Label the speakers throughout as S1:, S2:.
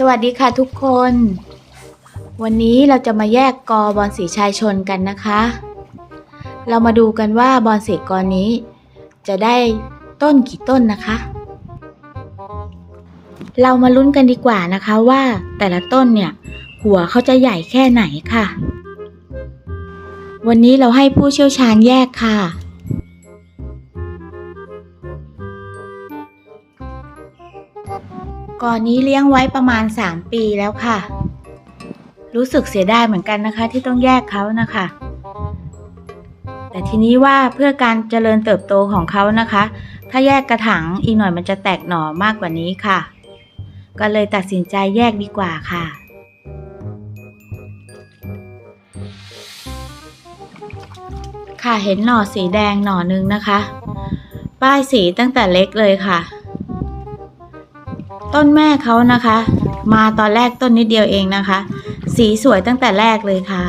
S1: สวัสดีค่ะทุกคน วันนี้เราจะมาแยกกอบอลสีชายชนกันนะคะ เรามาดูกันว่าบอลสีกอนี้ จะได้ต้นกี่ต้นนะคะ เรามาลุ้นกันดีกว่านะคะว่าแต่ละต้นเนี่ย หัวเขาจะใหญ่แค่ไหนค่ะ วันนี้เราให้ผู้เชี่ยวชาญแยกค่ะ ก่อนนี้เลี้ยงไว้ประมาณ 3 ปีแล้วค่ะ รู้สึกเสียดายเหมือนกันนะคะ ที่ต้องแยกเขานะคะ แต่ทีนี้ว่าเพื่อการเจริญเติบโตของเขานะคะ ถ้าแยกกระถางอีกหน่อยมันจะแตกหน่อมากกว่านี้ค่ะ ก็เลยตัดสินใจแยกดีกว่าค่ะค่ะเห็นหน่อสีแดงหน่อนึงนะคะ ป้ายสีตั้งแต่เล็กเลยค่ะ ต้นแม่เขานะคะ มาตอนแรกต้นนิดเดียวเองนะคะ สีสวยตั้งแต่แรกเลยค่ะ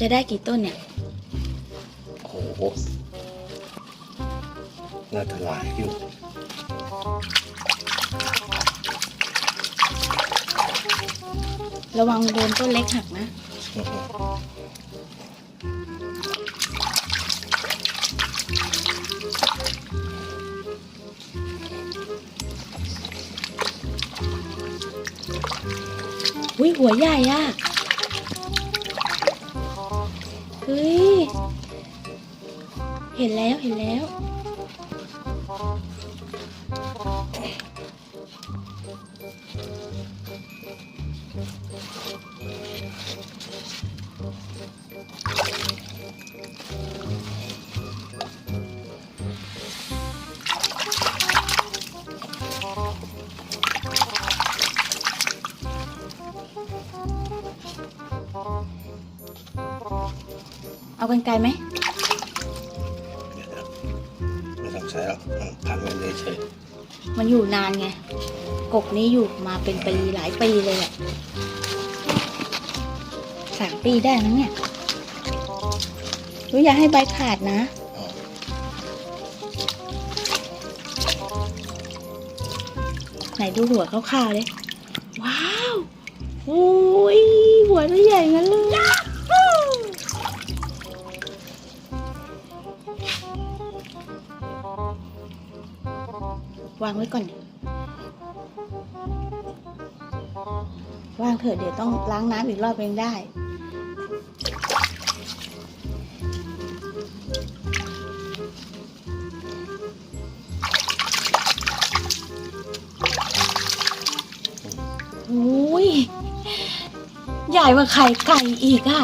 S1: จะได้กี่ต้นเนี่ย
S2: โอ้โห น่าจะหลายอยู่
S1: ระวังโดนต้นเล็กหักนะ อุ้ยหัวใหญ่อะเฮ้ย เห็นแล้วเห็นแล้ว เอากันไกลไหม
S2: เดี๋ยวนะไม่ต้องใช้หรอกอืมพันไว้เลยเฉย
S1: มันอยู่นานไง กกนี้อยู่มาเป็นปีหลายปีเลยแหละสามปีได้นะเนี่ยรู้อย่าให้ใบขาดนะ
S2: อ๋อ
S1: ไหนดูหัวคร่าวๆเลย ว้าว โอ้ย หัวตัวใหญ่งั้นเลย วางไว้ก่อนดิวางเถอะเดี๋ยวต้องล้างน้ำอีกรอบเองได้อุ้ยใหญ่กว่าไข่ไก่อีกอะ่ะ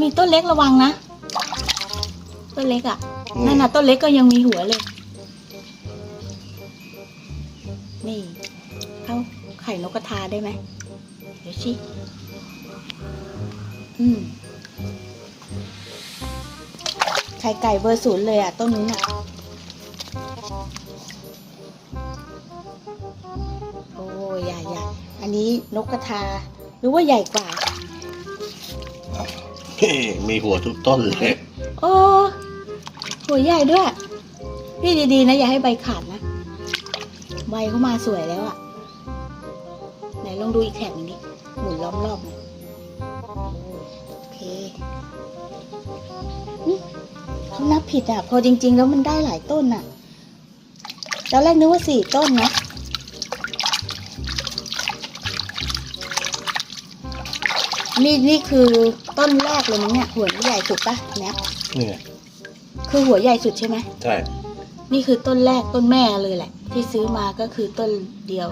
S1: มีต้นเล็กระวังนะ ต้นเล็กอะ่ะ นั่นนะต้นเล็กก็ยังมีหัวเลย นี่เข้าไข่นกกระทาได้ไหมเดี๋ยวชิอืมไข่ไก่เบอร์ศูนย์เลยอะต้นนู้นอะโอ้ยใหญ่ใหญ่อันนี้นกกระทา หรือว่าใหญ่กว่า
S2: เฮ้มีหัวทุกต้นเลย
S1: โอ้หัวใหญ่ด้วยพี่ดีๆนะ อย่าให้ใบขาดนะ ใบเขามาสวยแล้วอะไหนลองดูอีกแถบหนึงดิหมุนล้อมรอบหน่อยโอเคอืมเขานับผิดอะพอจริง ๆ แล้วมันได้หลายต้นอะตอนแรกนึกว่าสี่ต้นนะนี่นี่คือต้นแรกเลยมั้งเนี่ยหัวนี่ใหญ่สุดปะเนี่ย
S2: นี่ไง
S1: คือหัวใหญ่สุดใช่ไหม
S2: ใช่
S1: นี่คือต้นแรกต้นแม่เลยแหละ ที่ซื้อมาก็คือต้นเดียว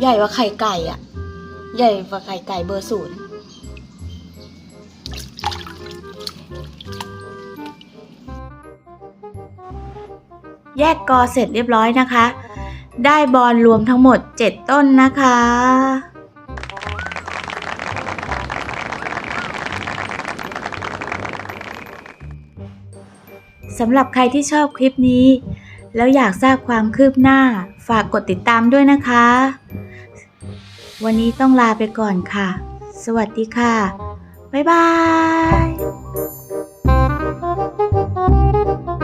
S1: ใหญ่กว่าไข่ไก่อะใหญ่กว่าไข่ไก่เบอร์ศูนย์แยกกอเสร็จเรียบร้อยนะคะ ได้บอลรวมทั้งหมด 7 ต้นนะคะ สำหรับใครที่ชอบคลิปนี้ แล้วอยากทราบความคืบหน้า ฝากกดติดตามด้วยนะคะ วันนี้ต้องลาไปก่อนค่ะ สวัสดีค่ะ บ๊ายบาย